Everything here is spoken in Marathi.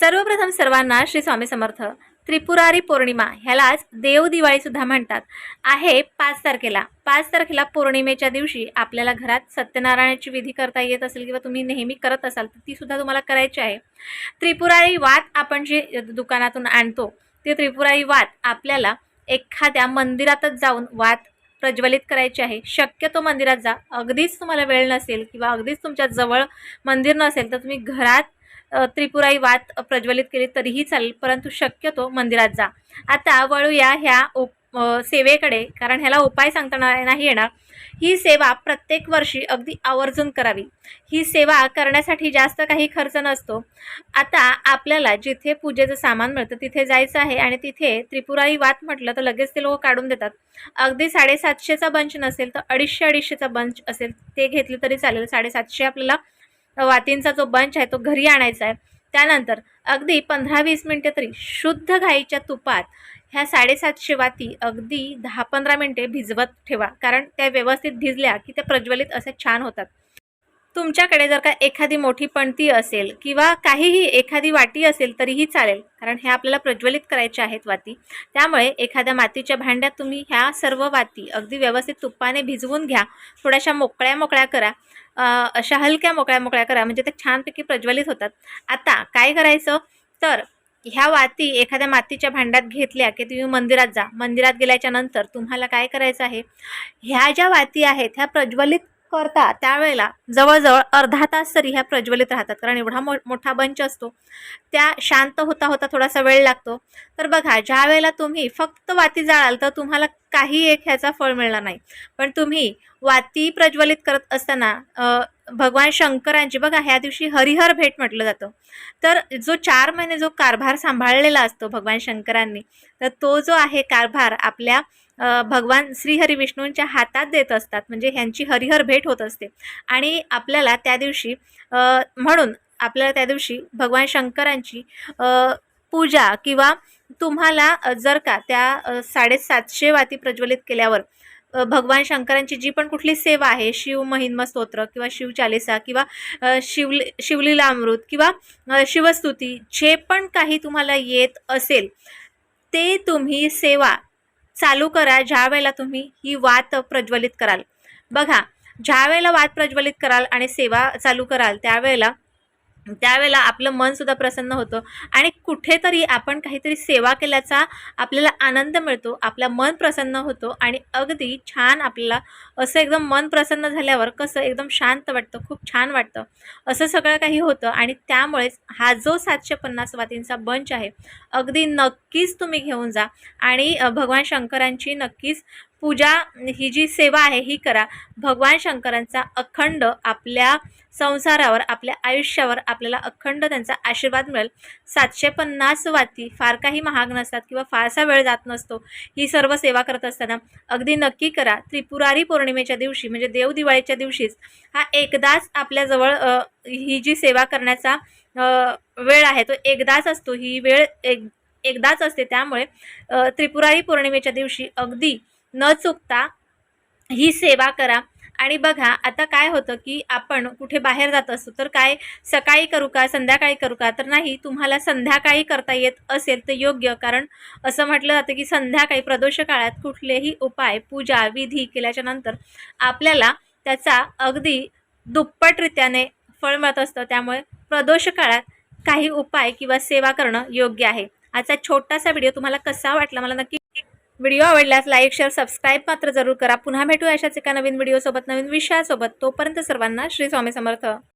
सर्वप्रथम सर्वांना श्री स्वामी समर्थ. त्रिपुरारी पौर्णिमा ह्यालाच देव दिवाळीसुद्धा म्हणतात. आहे पाच तारखेला. पाच तारखेला पौर्णिमेच्या दिवशी आपल्याला घरात सत्यनारायणाची विधी करता येत असेल किंवा तुम्ही नेहमी करत असाल तर ती सुद्धा तुम्हाला करायची आहे. त्रिपुरारी वात आपण जे दुकानातून आणतो ते त्रिपुरारी वात आपल्याला एखाद्या मंदिरातच जाऊन वात प्रज्वलित करायची आहे. शक्यतो मंदिरात जा. अगदीच तुम्हाला वेळ नसेल किंवा अगदीच तुमच्या जवळ मंदिर नसेल तर तुम्ही घरात त्रिपुराई वात प्रज्वलित केली तरीही चालेल परंतु शक्यतो मंदिरात जा. आता वळूया ह्या उप सेवेकडे कारण ह्याला उपाय सांगताना नाही येणार. ही सेवा प्रत्येक वर्षी अगदी आवर्जून करावी. ही सेवा करण्यासाठी जास्त काही खर्च नसतो. आता आपल्याला जिथे पूजेचं सामान मिळतं तिथे जायचं आहे आणि तिथे त्रिपुराई वात म्हटलं तर लगेच ते लोक काढून देतात. अगदी साडेसातशेचा बंच नसेल तर अडीचशे अडीचशेचा बंच असेल ते घेतले तरी चालेल. साडेसातशे आपल्याला वातींचा जो बंच आहे तो घरी आणायचा आहे. त्यानंतर अगदी पंधरा वीस मिनटे तरी शुद्ध गाईच्या तुपात ह्या साडेसातशे वाती अगदी दहा पंधरा मिनटे भिजवत ठेवा. कारण त्या व्यवस्थित भिजल्या की त्या प्रज्वलित असे छान होतात. तुमच्याकडे जर का एखादी मोठी पणती असेल किंवा काहीही एखादी वाटी असेल तरीही चालेल कारण हे आपल्याला प्रज्वलित करायचे आहेत वाती. त्यामुळे एखाद्या मातीच्या भांड्यात तुम्ही ह्या सर्व वाती अगदी व्यवस्थित तुप्पाने भिजवून घ्या. थोड्याशा मोकळ्या मोकळ्या करा. अशा हलक्या मोकळ्या मोकळ्या करा म्हणजे ते छानपैकी प्रज्वलित होतात. आता काय करायचं? तर ह्या वाती एखाद्या मातीच्या भांड्यात घेतल्या की तुम्ही मंदिरात जा. मंदिरात गेल्याच्यानंतर तुम्हाला काय करायचं आहे? ह्या ज्या वाती आहेत ह्या प्रज्वलित करता त्यावेळेला जवळजवळ अर्धा तास तरी ह्या प्रज्वलित राहतात. कारण एवढा मो मोठा बंच असतो त्या शांत होता होता थोडासा वेळ लागतो. तर बघा ज्या वेळेला तुम्ही फक्त वाती जाळाल तर तुम्हाला काही एक ह्याचा फळ मिळणार नाही. पण तुम्ही वाती प्रज्वलित करत असताना भगवान शंकरांची बघा ह्या दिवशी हरिहर भेट म्हटलं जातं. तर जो चार महिने जो कारभार सांभाळलेला असतो भगवान शंकरांनी तर तो जो आहे कारभार आपल्या भगवान श्रीहरी विष्णूंच्या हातात देत असतात. म्हणजे ह्यांची हरिहर भेट होत असते. आणि आपल्याला त्या दिवशी म्हणून आपल्याला त्या दिवशी भगवान शंकरांची पूजा किंवा तुम्हाला जर का त्या साडेसातशे वाती प्रज्वलित केल्यावर भगवान शंकरांची जी पण कुठली सेवा आहे शिव महिन्म स्तोत्र किंवा शिवचालिसा किंवा शिवल शिवलीला शिवलीलामृत किंवा शिवस्तुती जे पण काही तुम्हाला येत असेल ते तुम्ही सेवा चालू करा ज्या वेळेला तुम्ही ही वात प्रज्वलित कराल. बघा ज्या वेळेला वात प्रज्वलित कराल आणि सेवा चालू कराल त्यावेळेला त्यावेळेला आपलं मन सुद्धा प्रसन्न होतं. आणि कुठेतरी आपण काहीतरी सेवा केल्याचा आपल्याला आनंद मिळतो आपलं मन प्रसन्न होतो आणि अगदी छान आपल्याला असं एकदम मन प्रसन्न झाल्यावर कसं एकदम शांत वाटतं खूप छान वाटतं. असं सगळं काही होतं आणि त्यामुळेच हा जो सातशे पन्नास वातींचा बंच आहे अगदी नक्कीच तुम्ही घेऊन जा. आणि भगवान शंकरांची नक्कीच पूजा ही जी सेवा आहे ही करा. भगवान शंकरांचा अखंड आपल्या संसारावर आपल्या आयुष्यावर आपल्याला अखंड त्यांचा आशीर्वाद मिळेल. सातशे पन्नास वाती फार काही महाग नसतात किंवा फारसा वेळ जात नसतो. ही सर्व सेवा करत असताना अगदी नक्की करा. त्रिपुरारी पौर्णिमेच्या दिवशी म्हणजे देव दिवाळीच्या दिवशीच हा एकदाच आपल्याजवळ ही जी सेवा करण्याचा वेळ आहे तो एकदाच असतो. ही वेळ एक एकदाच असते. त्यामुळे त्रिपुरारी पौर्णिमेच्या दिवशी अगदी न चुकता ही सेवा करा. आणि बघा आता काय होतं की आपण कुठे बाहेर जात असतो तर काय सकाळी करू का संध्याकाळी करू का? तर नाही तुम्हाला संध्याकाळी करता येत असेल तर योग्य. कारण असं म्हटलं जातं की संध्याकाळी प्रदोष काळात कुठलेही उपाय पूजा विधी केल्याच्यानंतर आपल्याला त्याचा अगदी दुप्पटरित्याने फळ मिळत असतं. त्यामुळे प्रदोष काळात काही उपाय किंवा सेवा करणं योग्य आहे. आजचा छोटासा व्हिडिओ तुम्हाला कसा वाटला मला नक्की व्हिडिओ आवडल्यास लाईक शेअर सबस्क्राईब मात्र जरूर करा. पुन्हा भेटू अशाच एका नवीन व्हिडिओसोबत नवीन विषयासोबत. तोपर्यंत सर्वांना श्री स्वामी समर्थ.